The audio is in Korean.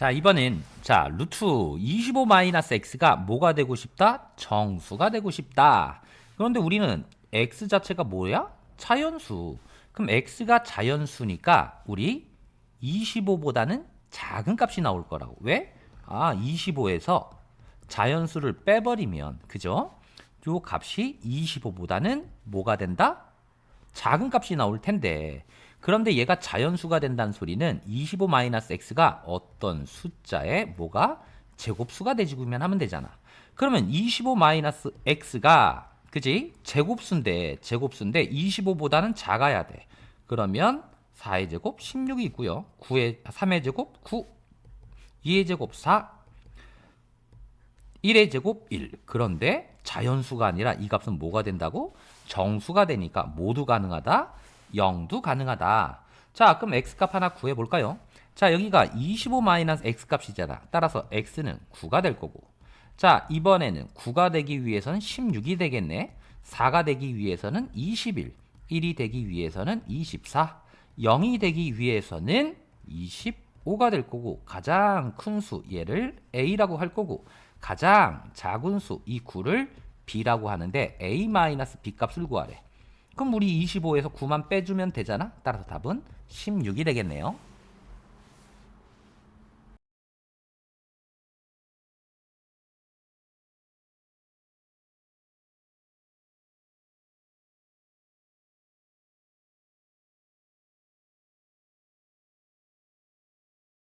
자, 이번엔 자, 루트 25 마이너스 x가 뭐가 되고 싶다? 정수가 되고 싶다. 그런데 우리는 x 자체가 뭐야? 자연수. 그럼 x가 자연수니까 우리 25보다는 작은 값이 나올 거라고. 왜? 아, 25에서 자연수를 빼버리면 그죠? 요 값이 25보다는 뭐가 된다? 작은 값이 나올 텐데 그런데 얘가 자연수가 된다는 소리는 25-x가 어떤 숫자의 뭐가 제곱수가 돼지구면 하면 되잖아. 그러면 25-x가 그지? 제곱수인데 제곱수인데 25보다는 작아야 돼. 그러면 4의 제곱 16이 있고요. 9의 3의 제곱 9 2의 제곱 4 1의 제곱 1. 그런데 자연수가 아니라 이 값은 뭐가 된다고? 정수가 되니까 모두 가능하다. 0도 가능하다. 자, 그럼 x값 하나 구해 볼까요? 자, 여기가 25-x 값이잖아. 따라서 x는 9가 될 거고. 자, 이번에는 9가 되기 위해서는 16이 되겠네. 4가 되기 위해서는 21. 1이 되기 위해서는 24. 0이 되기 위해서는 25가 될 거고 가장 큰 수 얘를 a라고 할 거고 가장 작은 수 이 9를 b라고 하는데 a-b 값을 구하래. 그럼 우리 25에서 9만 빼주면 되잖아. 따라서 답은 16이 되겠네요.